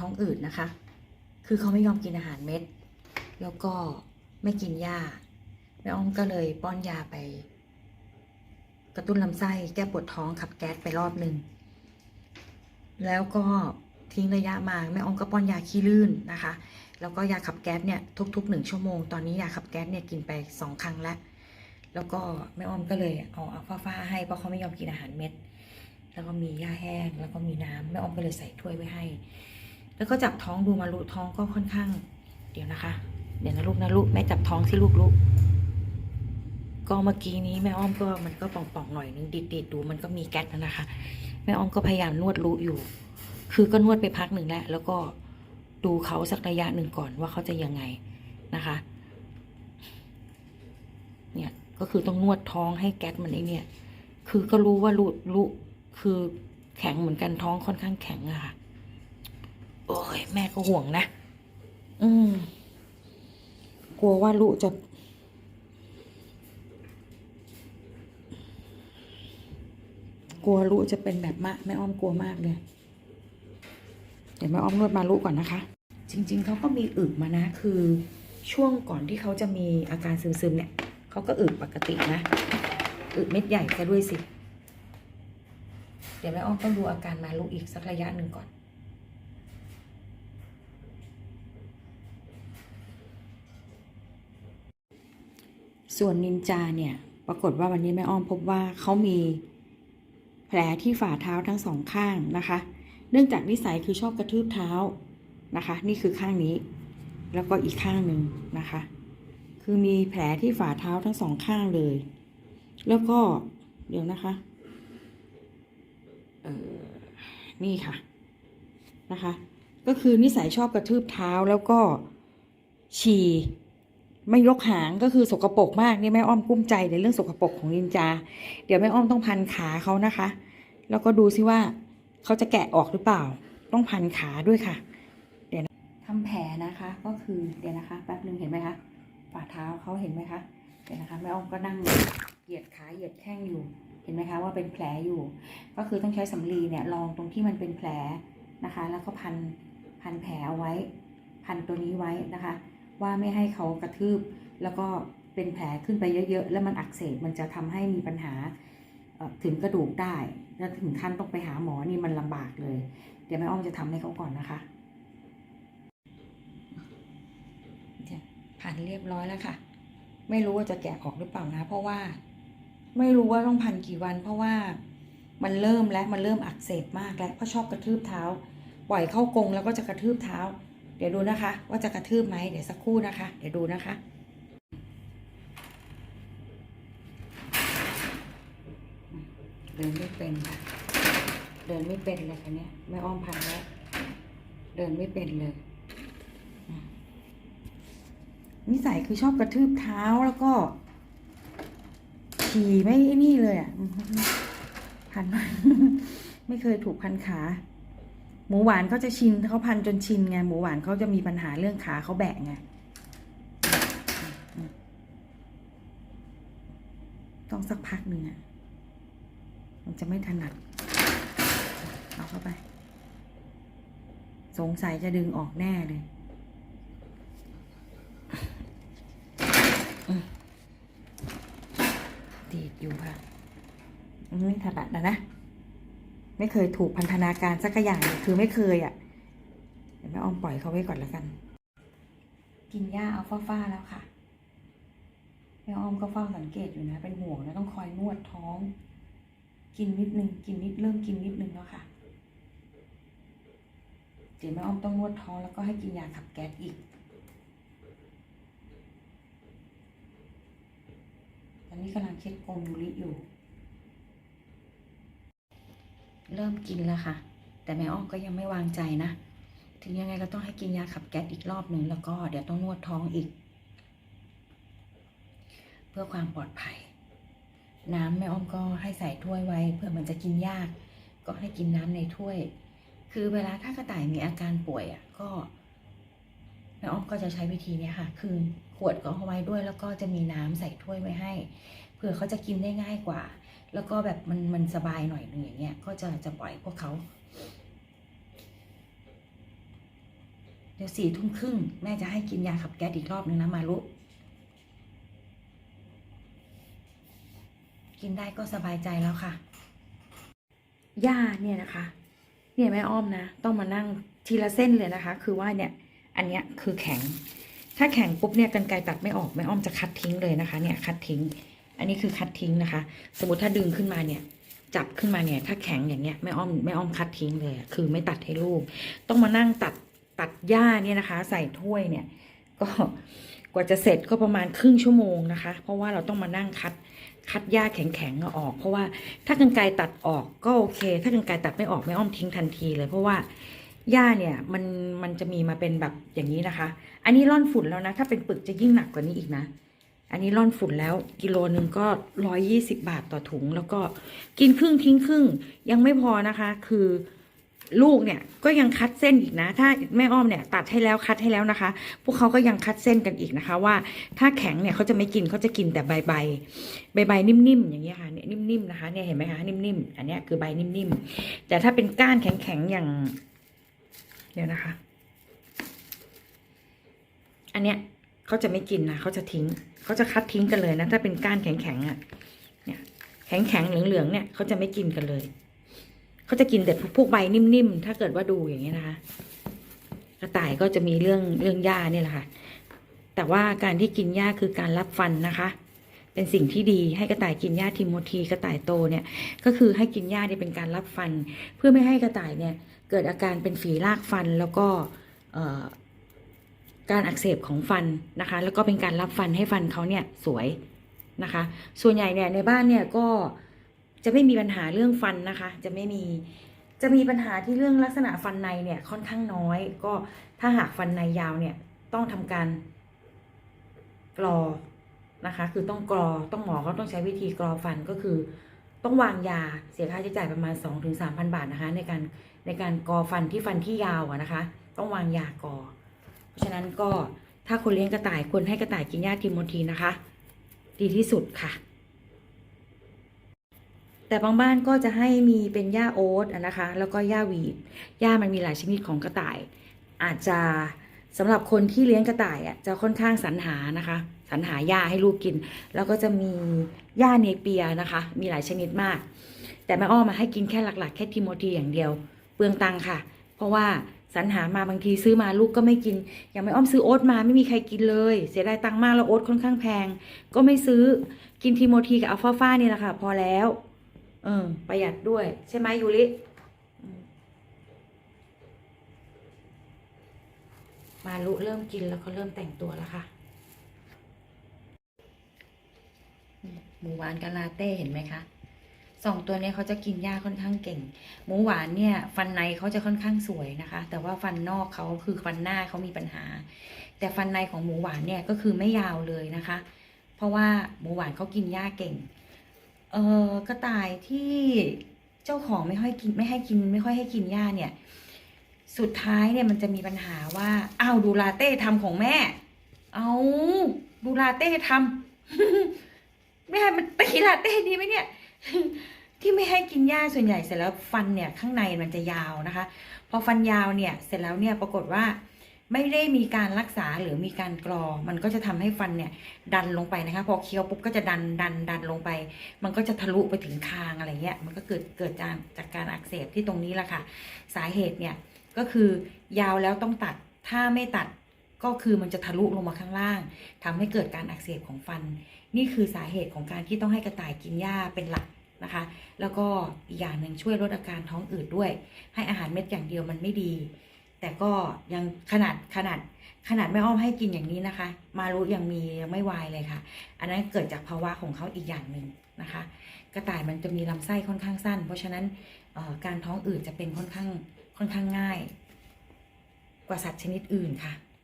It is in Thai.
ท้องอืดนะคะ คือเขาไม่ยอมกินอาหารเม็ด แล้วก็ไม่กินหญ้าแม่อ้อมก็เลยป้อนยาไป กระตุ้นลำไส้แก้ปวดท้องขับแก๊สไปรอบหนึ่งแล้วก็ทิ้งระยะมาแม่อ้อมก็ป้อนยาขี้ลื่นนะคะ แล้วก็ยาขับแก๊สเนี่ยทุกๆหนึ่งชั่วโมง ตอนนี้ยาขับแก๊สเนี่ยกินไปสองครั้งแล้วแล้วก็แม่อ้อมก็เลยเอาอัลฟาฟาให้เพราะเขาไม่ยอมกินอาหารเม็ด แล้วก็มีหญ้าแห้ง แล้วก็มีน้ำแม่อ้อมก็เลยใส่ถ้วยไว้ให้ แล้วก็จับท้องดูมาลูท้องก็ค่อนข้าง เดี๋ยวนะคะ เดี๋ยวนะลูกนะลูกแม่จับท้องสิลูกลูกก็เมื่อกี้นี้แม่อ้อมก็มันก็ป่องๆหน่อยนึงดิดๆดูมันก็มีแก๊สแล้วนะคะ แม่อ้อมก็พยายามนวดรูอยู่ คือก็นวดไปพักหนึ่งแล้วแล้วก็ดูเขาสักระยะหนึ่งก่อนว่าเขาจะยังไงนะคะ เนี่ยก็คือต้องนวดท้องให้แก๊สมันไอเนี่ย คือก็รู้ว่ารูรูคือแข็งเหมือนกันท้องค่อนข้างแข็งอะค่ะ อ้ยแม่ก็ห่วงนะ อืม กลัวว่าลูกจะ กลัวลูกจะเป็นแบบมะแม่อ้อมกลัวมากเลย เดี๋ยวแม่อ้อมนวดมาลูกก่อนนะคะ จริง ๆเขาก็มีอึมานะ คือช่วงก่อนที่เขาจะมีอาการซึมๆเนี่ยเขาก็อึปกตินะอึเม็ดใหญ่ซะด้วยสิ เดี๋ยวแม่อ้อมต้องดูอาการมาลูกอีกสักระยะหนึ่งก่อน ส่วนนินจาเนี่ย ปรากฏว่าวันนี้แม่อ้อมพบว่าเขามีแผลที่ฝ่าเท้าทั้งสองข้างนะคะ เนื่องจากนิสัยคือชอบกระทืบเท้านะคะ นี่คือข้างนี้ แล้วก็อีกข้างหนึ่งนะคะ คือมีแผลที่ฝ่าเท้าทั้งสองข้างเลย แล้วก็เดี๋ยวนะคะเออนี่ค่ะนะคะ ก็คือนิสัยชอบกระทืบเท้าแล้วก็ฉี่ ไม่ยกหางก็คือสกรปรกมากนี่แม่อ้อมกุ้มใจในเรื่องสกรปรกของนินจา เดี๋ยวแม่อ้อมต้องพันขาเขานะคะ แล้วก็ดูซิว่าเขาจะแกะออกหรือเปล่า ต้องพันขาด้วยค่ะ เดี๋ยวนะทำแผลนะคะก็คือเดี๋ยวนะคะแป๊บนึงเห็นไหมคะฝ่าเท้าเขาเห็นไหมคะเดี๋ยวนะคะแม่อ้อมก็นั่งเหยียดขาเหยียดแข้งอยู่ เห็นไหมคะว่าเป็นแผลอยู่ ก็คือต้องใช้สำลีเนี่ยรองตรงที่มันเป็นแผลนะคะ แล้วก็พันพันแผลเอาไว้ พันตัวนี้ไว้นะคะ ว่าไม่ให้เขากระทืบ แล้วก็เป็นแผลขึ้นไปเยอะๆ แล้วมันอักเสบมันจะทำให้มีปัญหาถึงกระดูกได้แล้วถึงขั้นต้องไปหาหมอนี่มันลำบากเลย เดี๋ยวแม่อ้อมจะทำให้เขาก่อนนะคะผ่านเรียบร้อยแล้วค่ะ ไม่รู้ว่าจะแกะออกหรือเปล่านะ เพราะว่าไม่รู้ว่าต้องพันกี่วันเพราะว่ามันเริ่มแล้วมันเริ่มอักเสบมากแล้วเพราะชอบกระทืบเท้า ปล่อยเข้ากรงแล้วก็จะกระทืบเท้า ดี๋ยวดูนะคะ ว่าจะกระทืบไหมเดี๋ยวสักครู่นะคะ เดี๋ยวดูนะคะเดินไม่เป็นค่ะ เดินไม่เป็นเลยค่ะเนี่ยไม่อ้อมพันแล้วเดินไม่เป็นเลย นิสัยคือชอบกระทืบเท้าแล้วก็ขี่ไม่นี่เลยอะพันไม่เคยถูกพันขา มูหวานเขาจะชินเขาพันจนชินไงหมูหวานเขาจะมีปัญหาเรื่องขาเขาแบะไงต้องสักพักหนึ่งอะมันจะไม่ถนัด เอาเข้าไป สงสัยจะดึงออกแน่เลยดีดอยู่ค่ะไม่ถนัดนะนะ ไม่เคยถูกพันธนาการสักอย่างคือไม่เคยอะ่ะเดี๋ยวแม่ออมปล่อยเขาไว้ก่อนแล้วกัน กินหญ้าเอาฟ้าๆแล้วค่ะแม่ออมก็เฝ้าสังเกตอยู่นะ เป็นห่วงนะต้องคอยนวดท้อง กินนิดนึงกินนิดเริ่มกินนิดนึงแล้วค่ะเดี๋ยวแม่อ้อมต้องนวดท้องแล้วก็ให้กินยาขับแก๊สอีกตอนนี้กำลังเช็ดกรงยูริอยู่ เริ่มกินแล้วค่ะ แต่แม่อ้อมก็ยังไม่วางใจนะ ถึงยังไงก็ต้องให้กินยาขับแก๊สอีกรอบหนึ่งแล้วก็เดี๋ยวต้องนวดท้องอีก เพื่อความปลอดภัย น้ำแม่อ้อมก็ให้ใส่ถ้วยไว้ เพื่อมันจะกินยาก ก็ให้กินน้ำในถ้วย คือเวลาถ้ากระต่ายมีอาการป่วยอะก็แม่อ้อมก็จะใช้วิธีนี้ค่ะ คือขวดก็เอาไว้ด้วยแล้วก็จะมีน้ำใส่ถ้วยไว้ให้ เผื่อเขาจะกินได้ง่ายกว่า แล้วก็แบบมันมันสบายหน่อยนึงอย่างเงี้ย ก็จะจะปล่อยพวกเขา เดี๋ยวสี่ทุ่มครึ่งแม่จะให้กินยาขับแก๊สอีกรอบนึงนะมารุกินได้ก็สบายใจแล้วค่ะหญ้าเนี่ยนะคะ เนี่ยแม่อ้อมนะ ต้องมานั่งทีละเส้นเลยนะคะ คือว่าเนี่ย อันเนี้ยคือแข็ง ถ้าแข็งปุ๊บเนี่ยกันไกรตัดไม่ออกแม่อ้อมจะคัดทิ้งเลยนะคะ เนี่ยคัดทิ้ง อันนี้คือคัดทิ้งนะคะ สมมติถ้าดึงขึ้นมาเนี่ย จับขึ้นมาเนี่ย ถ้าแข็งอย่างเงี้ยแม่อ้อมแม่อ้อมคัดทิ้งเลยคือไม่ตัดให้ลูก ต้องมานั่งตัดตัดหญ้าเนี่ยนะคะ ใส่ถ้วยเนี่ย ก็กว่าจะเสร็จก็ประมาณครึ่งชั่วโมงนะคะ เพราะว่าเราต้องมานั่งคัดคัดหญ้าแข็งๆออก เพราะว่าถ้ากันไกรตัดออกก็โอเค ถ้ากันไกรตัดไม่ออกแม่อ้อมทิ้งทันทีเลย เพราะว่าหญ้าเนี่ยมันมันจะมีมาเป็นแบบอย่างนี้นะคะ อันนี้ร่อนฝุ่นแล้วนะ ถ้าเป็นปึกจะยิ่งหนักกว่านี้อีกนะ อันนี้ร่อนฝุ่นแล้วกิโลหนึ่งก็ร้อยยี่สิบาทต่อถุง แล้วก็กินครึ่งทิ้งครึ่งยังไม่พอนะคะ คือลูกเนี่ยก็ยังคัดเส้นอีกนะ ถ้าแม่อ้อมเนี่ยตัดให้แล้วคัดให้แล้วนะคะ พวกเขาก็ยังคัดเส้นกันอีกนะคะ ว่าถ้าแข็งเนี่ยเขาจะไม่กินเขาจะกินแต่ใบใบใบใบนิ่มๆอย่างเงี้ยค่ะเนี่ยนิ่มๆนะคะเนี่ยเห็นไหมคะนิ่มๆอันนี้คือใบนิ่มๆแต่ถ้าเป็นก้านแข็งๆอย่างเดี๋ยวนะคะ อันเนี้ย เขาจะไม่กินนะเขาจะทิ้งเขาจะคัดทิ้งกันเลยนะ ถ้าเป็นก้านแข็งๆอะเนี่ยแข็งๆเหลืองๆเนี่ยเขาจะไม่กินกันเลยเขาจะกินแต่พวกใบนิ่มๆถ้าเกิดว่าดูอย่างเงี้นะคะกระต่ายก็จะมีเรื่องเรื่องหญ้าเนี่ยแหละค่ะ แต่ว่าการที่กินหญ้าคือการรับฟันนะคะ เป็นสิ่งที่ดีให้กระต่ายกินหญ้าทิโมธีกระต่ายโตเนี่ย ก็คือให้กินหญ้าเนี่ยเป็นการรับฟัน เพื่อไม่ให้กระต่ายเนี่ย เกิดอาการเป็นฝีรากฟันแล้วก็เอ การอักเสบของฟันนะคะ แล้วก็เป็นการรับฟันให้ฟันเขาเนี่ยสวยนะคะ ส่วนใหญ่เนี่ยในบ้านเนี่ยก็จะไม่มีปัญหาเรื่องฟันนะคะ จะไม่มีจะมีปัญหาที่เรื่องลักษณะฟันในเนี่ยค่อนข้างน้อย ก็ถ้าหากฟันในยาวเนี่ยต้องทำการกรอนะคะ คือต้องกรอต้องหมอก็ต้องใช้วิธีกรอฟันก็คือ ต้องวางยาเสียค่าใช้จ่ายประมาณ 2-3,000 บาทนะคะ ในการในการกรอฟันที่ฟันที่ยาวอะนะคะ ต้องวางยากรอ เพราะฉะนั้นก็ถ้าคนเลี้ยงกระต่ายควรให้กระต่ายกินหญ้าทิโมธีนะคะ ดีที่สุดค่ะ แต่บางบ้านก็จะให้มีเป็นหญ้าโอ๊ตนะคะ แล้วก็หญ้าวีดหญ้ามันมีหลายชนิดของกระต่าย อาจจะสำหรับคนที่เลี้ยงกระต่ายอะจะค่อนข้างสรรหานะคะสรรหาหญ้าให้ลูกกิน แล้วก็จะมีหญ้าเนเปียนะคะ มีหลายชนิดมาก แต่แม่อ้อมาให้กินแค่หลักๆ แค่ทิโมธีอย่างเดียว เปลืองตังค่ะ เพราะว่า สรรหามาบางทีซื้อมาลูกก็ไม่กิน อย่างแม่อ้อมซื้อโอ๊ตมาไม่มีใครกินเลย เสียดายตังค์มากแล้วโอ๊ตค่อนข้างแพง ก็ไม่ซื้อกินทิโมธีกับอัลฟาฟานี่แหละค่ะ พอแล้ว เออ ประหยัดด้วย ใช่ไหมยูริมาลุเริ่มกินแล้วก็เริ่มแต่งตัวแล้วค่ะหมูหวานกับลาเต้เห็นไหมคะ สองตัวนี้เขาจะกินหญ้าค่อนข้างเก่ง หมูหวานเนี่ยฟันในเขาจะค่อนข้างสวยนะคะ แต่ว่าฟันนอกเขาคือฟันหน้าเขามีปัญหา แต่ฟันในของหมูหวานเนี่ยก็คือไม่ยาวเลยนะคะ เพราะว่าหมูหวานเขากินหญ้าเก่ง เออกระต่ายที่เจ้าของไม่ค่อยกินไม่ให้กิน ไม่ค่อยให้กินหญ้าเนี่ย สุดท้ายเนี่ยมันจะมีปัญหาว่าอ้าวดูลาเต้ทำของแม่ เอาดูลาเต้ทำแม่มันตีลาเต้ดีไหมเนี่ย ที่ไม่ให้กินหญ้าส่วนใหญ่เสร็จแล้วฟันเนี่ยข้างในมันจะยาวนะคะ พอฟันยาวเนี่ยเสร็จแล้วเนี่ยปรากฏว่าไม่ได้มีการรักษาหรือมีการกรอ มันก็จะทำให้ฟันเนี่ยดันลงไปนะคะ พอเคี้ยวปุ๊บก็จะดันดันดันลงไป มันก็จะทะลุไปถึงคางอะไรเงี้ย มันก็เกิดเกิดจากจากการอักเสบที่ตรงนี้แหละค่ะ สาเหตุเนี่ยก็คือยาวแล้วต้องตัด ถ้าไม่ตัด ก็คือมันจะทะลุลงมาข้างล่างทำให้เกิดการอักเสบของฟัน นี่คือสาเหตุของการที่ต้องให้กระต่ายกินหญ้าเป็นหลักนะคะ แล้วก็อีกอย่างหนึ่งช่วยลดอาการท้องอืดด้วย ให้อาหารเม็ดอย่างเดียวมันไม่ดี แต่ก็ยังขนาดขนาดขนาดไม่อ้อมให้กินอย่างนี้นะคะ มารู้ยังมียังไม่วายเลยค่ะ อันนั้นเกิดจากภาวะของเขาอีกอย่างหนึ่งนะคะ กระต่ายมันจะมีลำไส้ค่อนข้างสั้น เพราะฉะนั้นการท้องอืดจะเป็นค่อนข้างค่อนข้างง่าย กว่าสัตว์ชนิดอื่นค่ะ